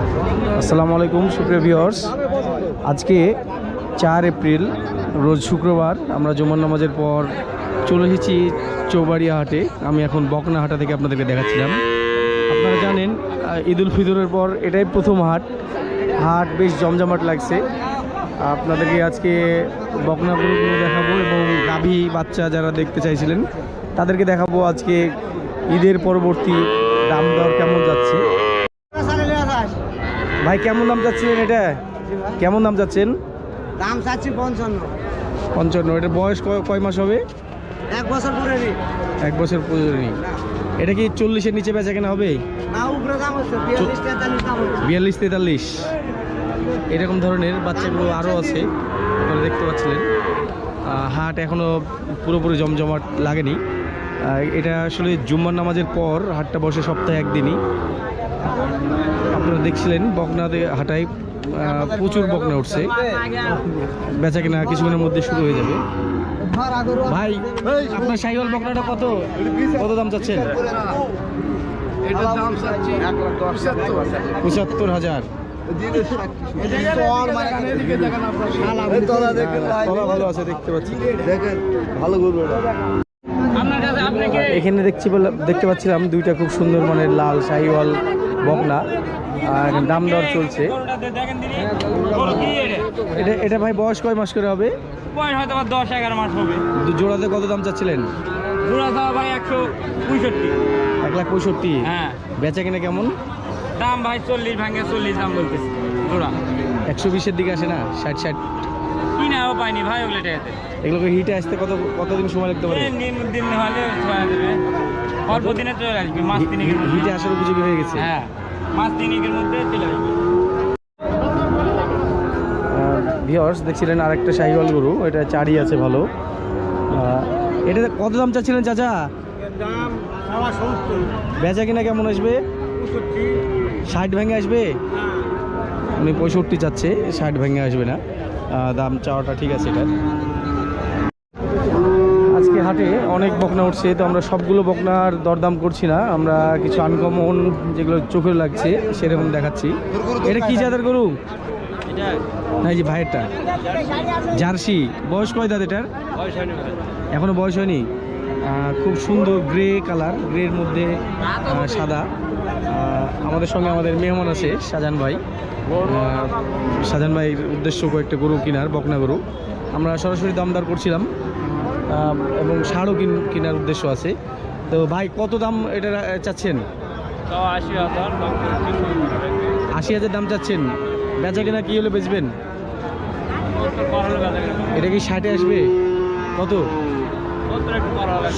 আসসালামু আলাইকুম, সুপ্রিয় ভিউয়ার্স। আজকে চার এপ্রিল, রোজ শুক্রবার, আমরা জুমার নামাজের পর চলে এসেছি চৌবাড়িয়া হাটে। আমি এখন বকনা হাটা থেকে আপনাদেরকে দেখাচ্ছিলাম। আপনারা জানেন ঈদুল ফিতরের পর এটাই প্রথম হাট। হাট বেশ জমজমাট লাগছে। আপনাদেরকে আজকে বকনা গরুগুলো দেখাবো এবং গাভী বাচ্চা যারা দেখতে চাইছিলেন, তাদেরকে দেখাবো আজকে ঈদের পরবর্তী দাম দর কেমন যাচ্ছে। ভাই কেমন দাম চাচ্ছিলেন এটা? কেমন দাম চাচ্ছেন? দাম চাচ্ছি পঞ্চান্ন। পঞ্চান্ন। এটা বয়স কয়- কয় মাস হবে? এক বছর পরে নি এক বছর পর্যন্ত এটা কি চল্লিশের নিচে বেচা কেনা হবে? বিয়াল্লিশ তেতাল্লিশ এরকম ধরনের বাচ্চাগুলো আরও আছে আপনারা দেখতে পাচ্ছিলেন। হাট এখনও পুরোপুরি জমজমাট লাগেনি। এটা আসলে জুম্মার নামাজের পর হাটটা বসে সপ্তাহে একদিনই। দেখছিলেন বকনাতে হাটায় আহ, প্রচুর বকনা উঠছে। বেচা কেনা কিছুক্ষণের মধ্যে শুরু হয়ে যাবে। ভাই আপনার সাইওয়াল বকনাটা কত? কত দাম চাচ্ছেন? পঁচাত্তর হাজার। ভালো আছে দেখতে পাচ্ছি। দেখেন ভালো করব এখানে দেখছি বলে- দেখতে পাচ্ছিলাম দুইটা খুব সুন্দর মানের লাল শাহিওয়াল বকনা আর দাম দর চলছে। এটা এটা ভাই বয়স কয় মাস করে হবে? বয়স হয়তো বা দশ এগারো মাস হবে। জোড়াতে কত দাম চাচ্ছিলেন? জোড়া দেওয়া ভাই একশো পঁয়ষট্টি। এক লাখ পঁয়ষট্টি? হ্যাঁ। বেচা কিনা কেমন? দাম ভাই চল্লিশ ভাঙে চল্লিশ দাম বলতেছি জোড়া। একশো বিশের দিকে আসে না? ষাট ষাট? কিনাও পাইনি ভাই ওগুলো এগুলোকে হিটে আসতে কত কতদিন সময় লাগতে পারে? দিন হলে অল্প দিনে চলে আসবে মাস তিনেকের মধ্যে। হিটে আসার উপযোগী হয়ে গেছে। হ্যাঁ মাস তিনেকের মধ্যে চলে আসবে। ভিওর্স দেখছিলেন আরেকটা শাহিওয়াল গরু এটা চারি আছে ভালো। এটা কত দাম চাচ্ছিলেন চাচা? দাম বেচা কিনা কেমন আসবে? ষাট ভেঙে আসবে? উনি পঁয়ষট্টি চাচ্ছে ষাট ভেঙে আসবে না। দাম চাওয়াটা ঠিক আছে এটা হাটে অনেক বকনা উঠছে তো আমরা সবগুলো বকনার দরদাম করছি না। আমরা কিছু আনকমন যেগুলো চোখে লাগছে সেরকম দেখাচ্ছি। এটা কি জাতের গরু? না যে ভাইয়েরটা। জার্সি। বয়স কয় দাঁত এটার? এখনও বয়স হয়নি? খুব সুন্দর গ্রে কালার গ্রের মধ্যে সাদা। আমাদের সঙ্গে আমাদের মেহমান আছে শাহজাহান ভাই। আহ, শাহজাহান ভাইয়ের উদ্দেশ্য কয়েকটা গরু কেনার বকনা গরু। আমরা সরাসরি দামদার করছিলাম। এবং সারও কিন কেনার উদ্দেশ্য আছে। তো ভাই কত দাম এটা চাচ্ছেন? আশি হাজার দাম চাচ্ছেন। বেচা কেনা কী হলে বেচবেন? এটা কি ষাটে আসবে? কত?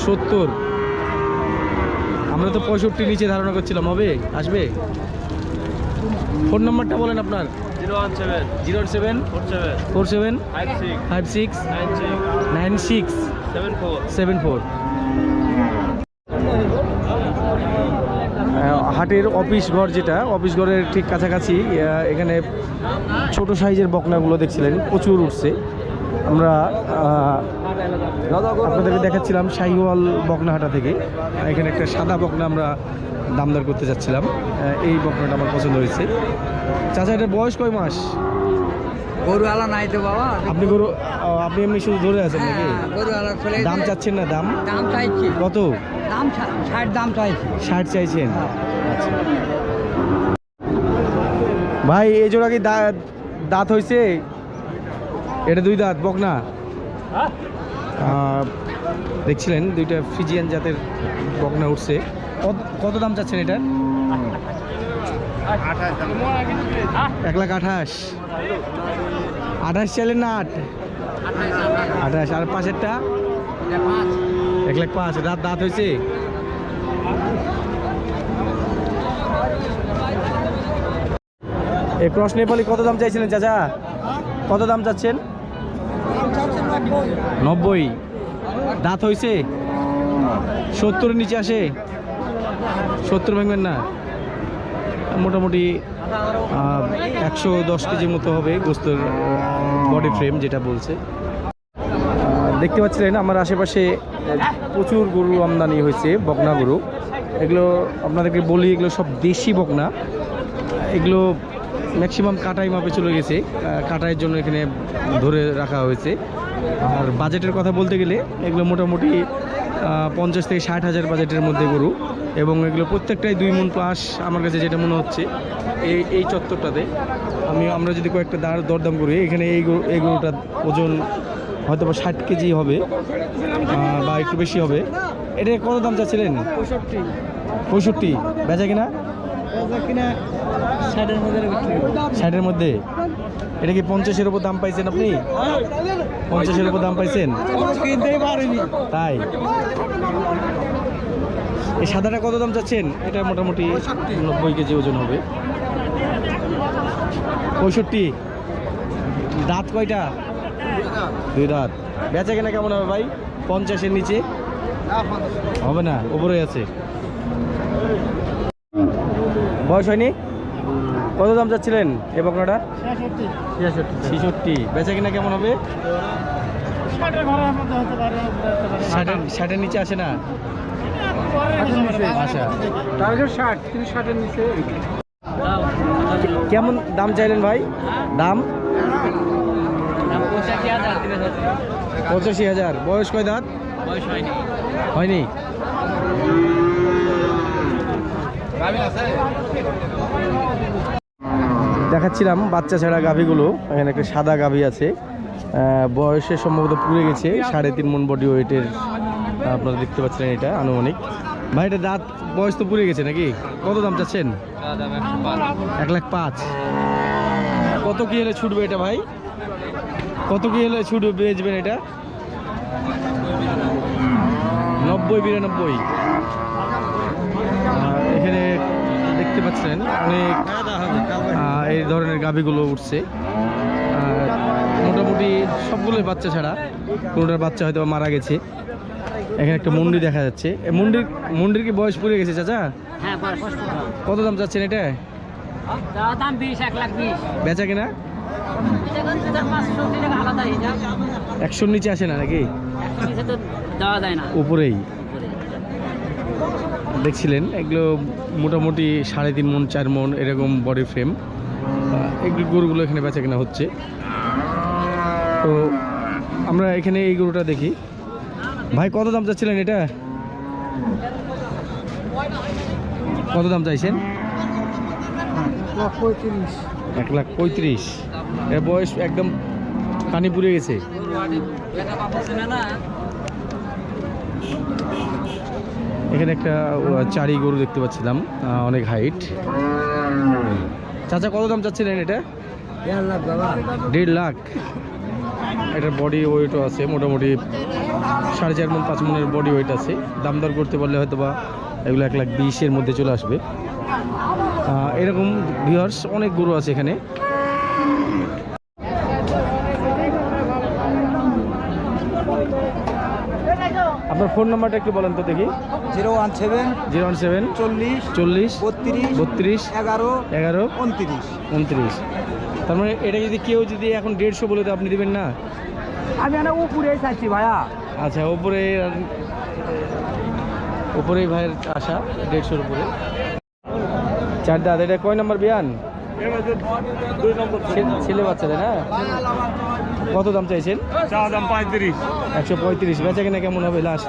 সত্তর। আমরা তো পঁয়ষট্টি নিচে ধারণা করছিলাম হবে? আসবে? ফোন নাম্বারটা বলেন আপনার। Zero one seven. Zero seven. Four seven. Four seven. Five six. Nine six. Nine six. Seven four. Seven four. হাটের অফিস ঘর যেটা অফিস ঘরের ঠিক কাছাকাছি এখানে ছোট সাইজের বকনাগুলো দেখছিলেন প্রচুর উঠছে। আমরা আপনাদেরকে দেখাচ্ছিলাম শাহিওয়াল বকনাহাটা থেকে। এখানে একটা সাদা বকনা আমরা দামদার করতে চাচ্ছিলাম এই বকনাটা আমার পছন্দ হয়েছে। চাচা এটার বয়স কয় মাস? গরুওয়ালা নাই তো বাবা। আপনি গরু আপনি এমনি শুধু ধরে আছেন নাকি? হ্যাঁ, গরুওয়ালা চলে দাম চাচ্ছেন না দাম? দাম চাইছি। কত? দাম ষাট দাম চাইছি। ষাট চাইছেন? আচ্ছা। ভাই এই জোড়া কি দা- দাঁত হয়েছে এটা দুই দাঁত বক না দেখছিলেন দুইটা ফিজিয়ান জাতের বকনা উঠছে। কত- দাম চাচ্ছেন এটা? এক লাখ আঠাশ। আঠাশ চাইলেন না আট। আঠাশ, আর পাশেরটা এক লাখ পাঁচ, দাঁত দাঁত হয়েছে? এই ক্রস নেপালি কত দাম চাইছিলেন চাচা? কত দাম চাচ্ছেন? নব্বই। দাঁত হয়েছে? সত্তরের নিচে আসে? সত্তর ভাঙবেন না। মোটামুটি একশো দশ কেজির মতো হবে গোস্তর বডি ফ্রেম যেটা বলছে। দেখতে পাচ্ছিলেন, আমার আশেপাশে প্রচুর গরু আমদানি হয়েছে, বকনা গরু। এগুলো আপনাদেরকে বলি, এগুলো সব দেশি বকনা। এগুলো ম্যাক্সিমাম কাটাই মাপে চলে গেছে কাটাইয়ের জন্য এখানে ধরে রাখা হয়েছে। আর বাজেটের কথা বলতে গেলে, এগুলো মোটামুটি পঞ্চাশ থেকে ষাট হাজার বাজেটের মধ্যে গরু। এবং এগুলো প্রত্যেকটাই দুই মন প্লাস আমার কাছে যেটা মনে হচ্ছে এই এই চত্বরটাতে। আমি আমরা যদি কয়েকটা দাঁড় দরদাম করি এখানে এই গরু এই গরুটার ওজন হয়তো বা ষাট কেজি হবে বা একটু বেশি হবে। এটা কত দাম চাচ্ছিলেন? পঁয়ষট্টি। পঁয়ষট্টি বেচা কিনা? কিনা ষাটের মধ্যে ষাটের মধ্যে? এটা কি পঞ্চাশের উপর দাম পাইছেন আপনি? পঞ্চাশের উপর দাম পাইছেন? তাই? এই সাদাটা কত দাম চাচ্ছেন? এটা মোটামুটি নব্বই কেজি ওজন হবে। পঁয়ষট্টি? দাঁত কয়টা? দুই দাঁত। বেচা কেনা কেমন হবে ভাই? পঞ্চাশের নিচে? হবে না উপরে আছে। বয়স হয়নি? কত দাম চাচ্ছিলেন এ বকনাটা? ছেষট্টি বেচা কিনা কেমন হবে? ষাটের নিচে আসে না? আচ্ছা। টার্গেট ষাট কিন্তু ষাটের নিচে কেমন দাম চাইলেন ভাই? দাম? পঁচাশি হাজার। দিলে পঁচাশি হাজার বয়স কয় দাঁত? হয়নি। হয়নি? দেখাচ্ছিলাম বাচ্চা ছাড়া গাভীগুলো। এখানে একটা সাদা গাভী আছে। বয়সে সম্ভবত পুড়ে গেছে। সাড়ে তিন মন বডি ওয়েটের আপনারা দেখতে পাচ্ছেন এটা আনুমানিক। ভাই, এটা দাঁত, বয়স তো পুড়ে গেছে নাকি? কত দাম চাচ্ছেন? এক লাখ পাঁচ। কত কি হলে ছুটবে এটা ভাই? কত কি হলে ছুটবে, বেচবেন এটা? নব্বই, বিরানব্বই। এখানে দেখতে পাচ্ছেন অনেক এই ধরনের গাভিগুলো উঠছে। মোটামুটি সবগুলোই বাচ্চা ছাড়া। কোনোটার বাচ্চা হয়তো মারা গেছে। এখানে একটা মন্দির দেখা যাচ্ছে। এ মন্দির মন্দির কি বয়স পুড়ে গেছে চাচা? হ্যাঁ কত দাম চাচ্ছেন এটা? বেচা কিনা? একশোর নিচে আসে না নাকি? উপরেই। দেখছিলেন এগুলো মোটামুটি সাড়ে তিন মন চার মন এরকম বডি ফ্রেম এগুলো গরুগুলো এখানে বেচা কেনা হচ্ছে। তো আমরা এখানে এই গরুটা দেখি। ভাই, কত দাম চাচ্ছিলেন এটা? কত দাম চাইছেন? এক লাখ পঁয়ত্রিশ। এর বয়স একদম পানি পুড়ে গেছে। এখানে একটা চারি গরু দেখতে পাচ্ছিলাম অনেক হাইট চাচা, কত দাম চাচ্ছিলেন এটা? দেড় লাখ। এটার বডি ওয়েটও আছে, মোটামুটি সাড়ে চার মন, পাঁচ মনের বডি ওয়েট আছে। দাম দর করতে পারলে হয়তো বা এগুলো এক লাখ বিশের মধ্যে চলে আসবে। এরকম ভিউয়ার্স অনেক গরু আছে এখানে। আপনার ফোন নাম্বারটা একটু বলেন তো দেখি। Zero one seven zero one seven চল্লিশ চল্লিশ বত্রিশ বত্রিশ এগারো এগারো উনত্রিশ। উনত্রিশ। তার মানে এটা যদি কেউ যদি এখন দেড়শো বলে তো আপনি দেবেন না? আমি না উপরে চাচ্ছি ভাইয়া। আচ্ছা ওপরে উপরেই ভাইয়ের আশা দেড়শোর উপরে। চার দাদা এটা কয় নম্বর বিয়ান? দুই নম্বর ছে- ছেলে বাচ্চাদের হ্যাঁ? কত দাম চাইছেন? চা দাম পঁয়ত্রিশ। একশো পঁয়ত্রিশ। বেচা কিনা কেমন হবে লাস্ট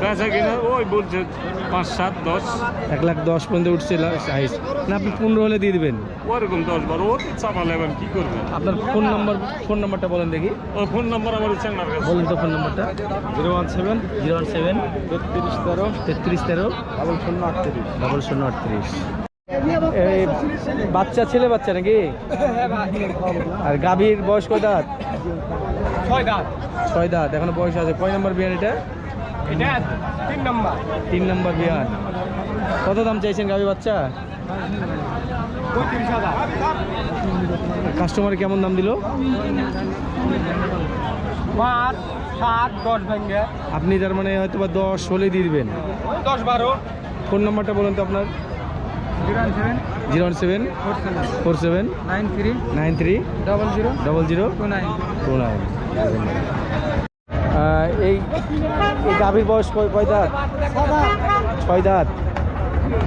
বেচা কিনা ওই বলছে পাঁচ সাত দশ। এক লাখ দশ পর্যন্ত উঠছে হাইস না আপনি পনেরো হলে দিয়ে দিবেন। ওরকম দশ বারো ও চাপালে এবার কি করবে? আপনার ফোন নাম্বার ফোন নাম্বারটা বলেন দেখি। ও ফোন নাম্বার আমার কাছে। বলেন তো ফোন নাম্বারটা zero one seven. Zero one seven. তেত্রিশ তেরো। তেত্রিশ তেরো। ডাবল শূন্য আটত্রিশ। ডবল শূন্য আটত্রিশ। বাচ্চা ছেলে বাচ্চা নাকি? আর গাভীর বয়স কয় দাঁত? ছয় দাঁত। ছয় দাঁত এখনও বয়স আছে। কয় নম্বর বিয়ান এটা? তিন নম্বর। তিন নম্বর বিয়ান কত দাম চাইছেন গাভী বাচ্চা? কাস্টমার কেমন দাম দিল? পাঁচ সাত দশ আপনি তার মানে হয়তো বা দশ হলে দিয়ে দিবেন। দশ বারো। ফোন নাম্বারটা বলুন তো আপনার। Zero one seven four seven four seven nine three nine three double zero double zero two nine two nine. এই এই গাভীর বয়স কয় কয় দাঁত? ছয় দাঁত।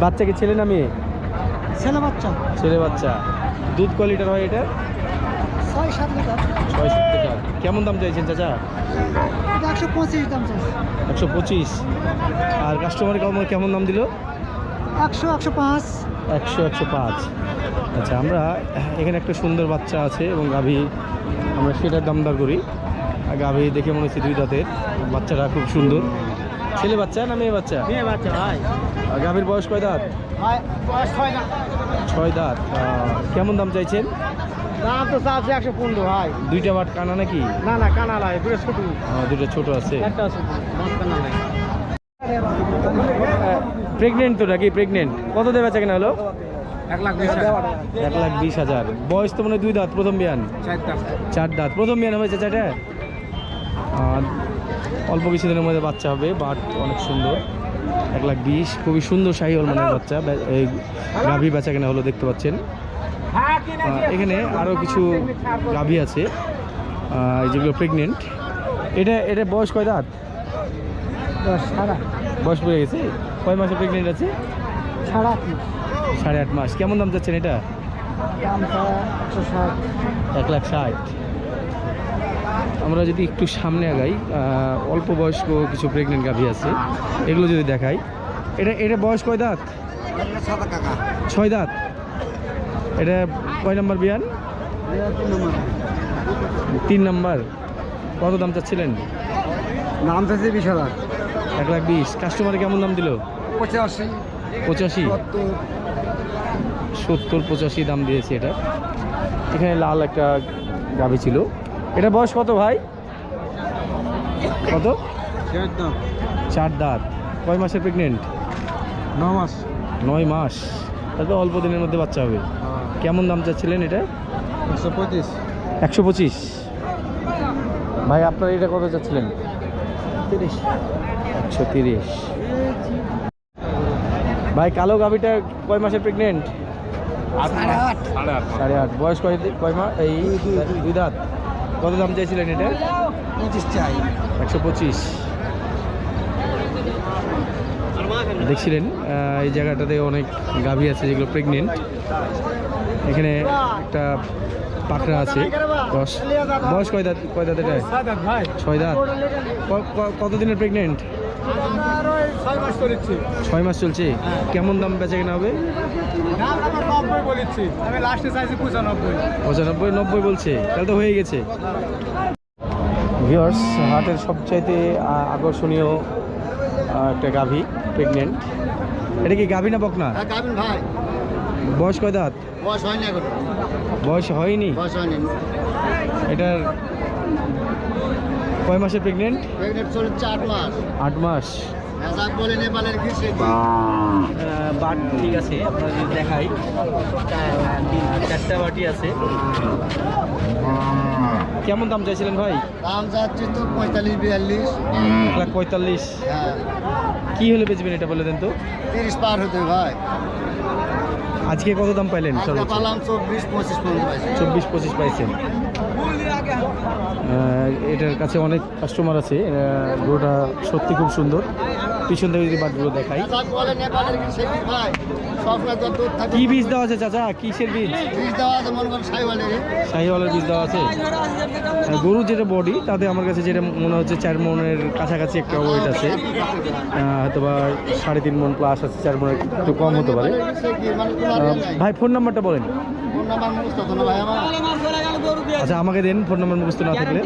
বাচ্চা কি ছেলে না মেয়ে? ছেলে বাচ্চা। ছেলে বাচ্চা। দুধ ক লিটার হয় এটা? ছয় সাত লিটার। ছয় সাত লিটার। কেমন দাম চাইছেন চাচা? একশো পঁচিশ দাম চাইছে। একশো পঁচিশ। আর কাস্টমার কেমন কেমন দাম দিল? একশো একশো পাঁচ। একশো একশো পাঁচ। আচ্ছা আমরা এখানে একটা সুন্দর বাচ্চা আছে এবং গাভী আমরা সেটার দাম দর করি। গাভী দেখে মনে হচ্ছে দুই দাঁতের। বাচ্চাটা খুব সুন্দর। ছেলে বাচ্চা না মেয়ে বাচ্চা? মেয়ে বাচ্চা ভাই। গাভীর বয়স কয় দাঁত? ছয় ছয় দাঁত। কেমন দাম চাইছেন? দাম তো চাচ্ছে একশো পনেরো ভাই। দুইটা বাট কানা নাকি? না না কানা লাই পুরো ছোট। দুইটা ছোট আছে। একটা আছে প্রেগনেন্ট তো নাকি? প্রেগনেন্ট কত দেবে কেনা হলো? এক লাখ বিশ এক লাখ বিশ হাজার। বয়স তো মনে হয় দুই দাঁত প্রথম বিয়ান। চার দাঁত। প্রথম বিয়ান হয়েছে চারটা? আর অল্প কিছুদিনের মধ্যে বাচ্চা হবে বাট অনেক সুন্দর। এক লাখ বিশ খুবই সুন্দর শাহি অলমানের বাচ্চা। এই গাভী বেচা কেনা হলো দেখতে পাচ্ছেন। এখানে আরও কিছু গাভী আছে। যেগুলো প্রেগনেন্ট এটা এটা বয়স কয় দাঁত? সাড়া বয়স পড়ে গেছে? কয় মাসে প্রেগনেন্ট আছে? সাড়া আট মাস। সাড়ে আট মাস। কেমন দাম যাচ্ছেন এটা? দাম এক লাখ ষাট। আমরা যদি একটু সামনে আগাই অল্প বয়স্ক কিছু প্রেগনেন্ট গাভী আছে এগুলো যদি দেখাই। এটা এটা বয়স কয় দাঁত? ছয় দাঁত। এটা কয় নাম্বার বিয়ান? তিন নম্বর। কত দাম চাচ্ছিলেন? নাম চাইছে বিশ হাজার। এক লাখ বিশ। কাস্টমারে কেমন দাম দিল? পঁচাশি। পঁচাশি? সত্তর। পঁচাশি দাম দিয়েছে এটা। এখানে লাল একটা গাভী ছিল। এটা বয়স কত ভাই? কত? চার দাঁত। কয় মাসের প্রেগনেন্ট ন মাস। নয় মাস। তাহলে অল্প দিনের মধ্যে বাচ্চা হবে। কেমন দাম চাচ্ছিলেন এটা? একশো পঁচিশ। একশো পঁচিশ। ভাই আপনার এটা কত চাচ্ছিলেন? তিরিশ। একশো তিরিশ। ভাই কালো গাভীটা কয় মাসের প্রেগনেন্ট সাড়ে আট। সাড়ে আট। বয়স কয় কয় মাস এই দুই দাঁত। কত দাম চাইছিলেন এটা? পঁচিশ চাই। একশো পঁচিশ। দেখছিলেন এই জায়গাটাতে অনেক গাভি আছে যেগুলো প্রেগনেন্ট এখানে একটা পাখরা আছে। দশ বয়স কয় দাঁত কয় দাঁত এটা? ছয় দাঁত কতদিনের প্রেগনেন্ট ছয় মাস চলছে। কেমন দাম বেচা কেনা হবে? নব্বই বলেছি আমি লাস্টে চাইছি পঁচানব্বই নব্বই বলছে। তাহলে তো হয়ে গেছে। ভিওর্স হাটের সবচাইতে আকর্ষণীয় একটা গাভী প্রেগনেন্ট এটা কি গাভী না বকনা? হ্যাঁ গাবিন ভাই। বয়স কয় দাঁত? বয়স হয়নি এখন। বয়স হয়নি? বয়স হয়নি। এটার কয় মাসের প্রেগনেন্ট প্রেগনেন্ট চলছে আট মাস। আট মাস। বাট ঠিক আছে আপনারা যদি দেখাই চারটা বাটি আছে। কেমন দাম চাইছিলেন ভাই? দাম যাচ্ছে তো পঁয়তাল্লিশ বিয়াল্লিশ। এক লাখ পঁয়তাল্লিশ। হ্যাঁ। কি হলে বেচবেন এটা বলে দেন তো? তিরিশ পার হতে ভাই। আজকে কত দাম পাইলেন সর্বোচ্চ? পালাম চব্বিশ পঁচিশ পাইছি। চব্বিশ পঁচিশ পাইছেন। আহ, এটার কাছে অনেক কাস্টমার আছে। গরুটা সত্যি খুব সুন্দর। পিছন থেকে যদি বাটগুলো দেখাই। কি বীজ দেওয়া আছে চাচা? কিসের বীজ? শাহিওয়ালের বীজ দেওয়া আছে। গরুর যেটা বডি তাতে আমার কাছে যেটা মনে হচ্ছে চার মনের কাছাকাছি একটা ওয়েট আছে। হয়তো বা সাড়ে তিন মন প্লাস আছে, চার মনের একটু কম হতে পারে। ভাই ফোন নাম্বারটা বলেন। ফোন নাম্বার আচ্ছা আমাকে দেন ফোন নাম্বার মুখস্থ না থাকলে।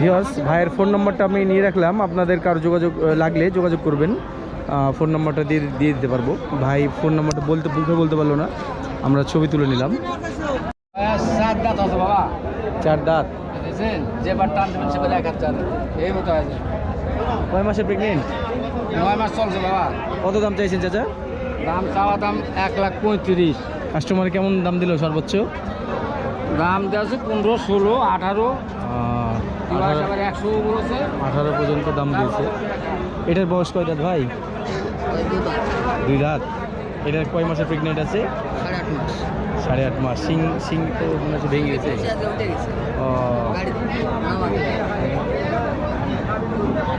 ভিওর্স ভাইয়ের ফোন নাম্বারটা আমি নিয়ে রাখলাম। আপনাদের কারও যোগাযোগ লাগলে যোগাযোগ করবেন। ফোন নাম্বারটা দিয়ে দিয়ে দিতে পারব। ভাই ফোন নাম্বারটা বলতে মুখে বলতে পারল না। আমরা ছবি তুলে নিলাম। সাত দাঁত বাবা। চার দাঁত। কয় মাসে প্রেগনেন্ট নয় মাস চলছে বাবা। কত দাম চাইছেন চাচা? দাম চাওয়া দাম এক লাখ পঁয়ত্রিশ। কাস্টমার কেমন দাম দিল সর্বোচ্চ? দাম দেওয়া আছে পনেরো ষোলো আঠারো। আঠারো আবার একশো বলেছে আঠারো পর্যন্ত দাম দিয়েছে। এটার বয়স কয় দাঁত ভাই? দুই দাঁত। এটার কয় মাসে প্রেগনেন্ট আছে? সাড়ে আট মাস। সিং সিং তো মনে হচ্ছে ভেঙে গেছে। ও,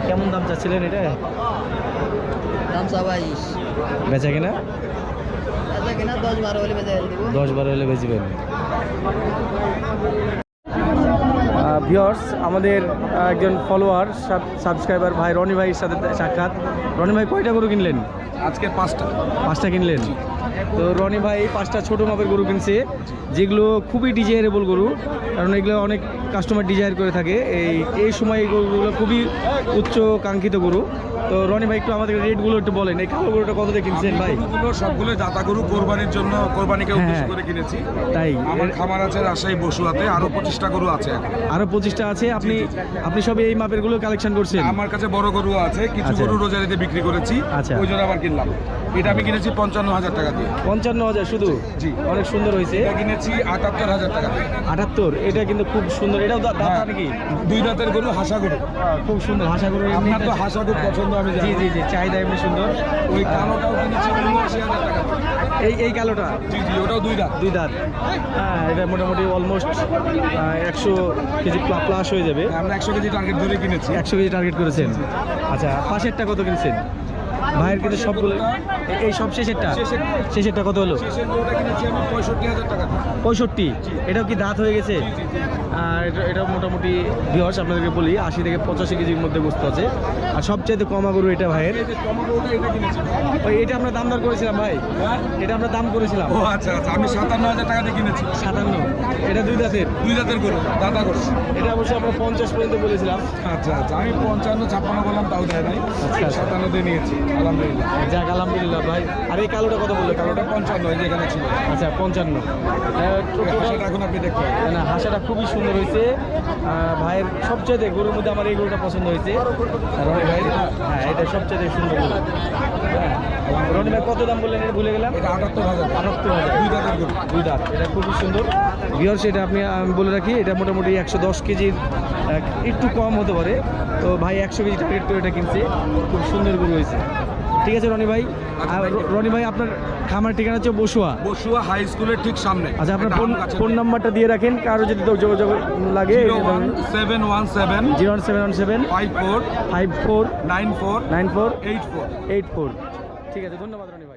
কেমন দাম চাচ্ছিলেন এটা? দাম বেচা কিনা? কিনা দশ বারো হলে বেজে দিব দশ বারো হলে বেচবেন। ভিওর্স আমাদের একজন ফলোয়ার সাবস্ক্রাইবার ভাই রনি ভাইয়ের সাথে সাক্ষাৎ। রনি ভাই কয়টা গরু কিনলেন? আজকে পাঁচটা। পাঁচটা কিনলেন। তো রনি ভাই পাঁচটা ছোট মাপের গরু কিনছে যেগুলো খুবই ডিজায়ারেবল গরু কারণ এগুলো অনেক কাস্টমার ডিজায়ার করে থাকে। এই এই সময় এই গরুগুলো খুবই উচ্চ কাঙ্ক্ষিত গরু। তো রনি ভাই একটু আমাদের রেটগুলো একটু বলেন। এই কালো গরুটা কত দিয়ে কিনছেন ভাই? সবগুলো দাতা গরু কোরবানির জন্য কোরবানিকে উদ্দেশ্য হ্যাঁ। করে কিনেছি। তাই। আমার খামার আছে রাজশাহী বসুয়াতে আরও পঁচিশটা গরু আছে আরও পঁচিশটা আছে? আপনি আপনি সব এই মাপেরগুলো কালেকশন করছেন? আমার কাছে বড় গরু আছে কিছু আচ্ছা। গরু রোজারিতে বিক্রি করেছি আচ্ছা। ওই জন্য আবার কিনলাম। এটা আমি কিনেছি পঞ্চান্ন হাজার টাকা দিয়ে। পঞ্চান্ন হাজার শুধু? জি। অনেক সুন্দর হয়েছে। এটা কিনেছি আটাত্তর হাজার টাকা দিয়ে। আটাত্তর? এটা কিন্তু খুব সুন্দর। এটাও দাঁতা হ্যাঁ। নাকি? দুই দাঁতের গরু হাসা গরু। খুব সুন্দর হাসা গরু আপনার তো হাসা খুব পছন্দ আমি জি জি জি চাহিদা এমনি সুন্দর। ওই কালোটাও কিনেছি উনআশি হাজার টাকা এই এই কালোটা? জি জি ওটাও দুই দাঁত। দুই দাঁত। হ্যাঁ এটা মোটামুটি অলমোস্ট একশো কেজি প্লাস হয়ে যাবে। আমরা একশো কেজি টার্গেট ধরে কিনেছি। একশো কেজি টার্গেট করেছেন। আচ্ছা পাশেরটা কত কিনছেন? ভাইয়ের কিন্তু সবগুলো এই- সব শেষেরটা? শেষের- শেষেরটা কত হলো? পঁয়ষট্টি এটাও কি দাঁত হয়ে গেছে। আর এটা এটা মোটামুটি ভিওর্স আপনাদেরকে বলি আশি থেকে পঁচাশি কেজির মধ্যে বস্তু আছে। আর সবচেয়ে কমা গরু এটা ভাইয়ের। এটা কিনেছি ওই এটা আমরা দাম দর করেছিলাম ভাই। হ্যাঁ? এটা আমরা দাম করেছিলাম। ও আচ্ছা আচ্ছা আমি সাতান্ন হাজার টাকা দিয়ে কিনেছি। সাতান্ন। এটা দুই দাঁতের। দুই দাঁতের গরু দাদা গরু এটা অবশ্যই আমরা পঞ্চাশ পর্যন্ত বলেছিলাম। আচ্ছা আচ্ছা আমি পঞ্চান্ন ছাপ্পান্ন বললাম তাও দেয় নাই। আচ্ছা। সাতান্ন দিয়ে নিয়েছি আলহামদুলিল্লাহ। যাক আলহামদুলিল্লাহ ভাই। আর এই কালোটা কত বলল? কালোটা পঞ্চান্ন এই যে এখানে ছিল। আচ্ছা পঞ্চান্ন। হাসাটা এখন আপনি দেখতে না হাসাটা খুবই সুন্দর। হয়েছে। আহ, ভাইয়ের সবচেয়ে গরুর মধ্যে আমার এই গরুটা পছন্দ হয়েছে। রনি ভাই হ্যাঁ এটা সবচেয়ে সুন্দর গরু। হ্যাঁ রনি ভাই কত দাম বললেন এটা ভুলে গেলাম? এটা আটাত্তর হাজার। আটাত্তর হাজার। দুই দাঁতের গরু। দুই দাঁত এটা খুবই সুন্দর। বিহার সেটা আপনি বলে রাখি এটা মোটামুটি একশো দশ কেজির একটু কম হতে পারে। তো ভাই একশো কেজি টার্গেট করে এটা কিনছে। খুব সুন্দর গরু হয়েছে। ঠিক আছে রনি ভাই। র- রনি ভাই আপনার খামার ঠিকানা হচ্ছে বসুয়া। বসুয়া হাই স্কুলের ঠিক সামনে। আচ্ছা আপনার ফোন ফোন নাম্বারটা দিয়ে রাখেন। কারও যদি যোগাযোগ লাগে seven one seven zero one seven one seven five four five four nine four nine four eight four. Eight four. ঠিক আছে ধন্যবাদ রনি ভাই।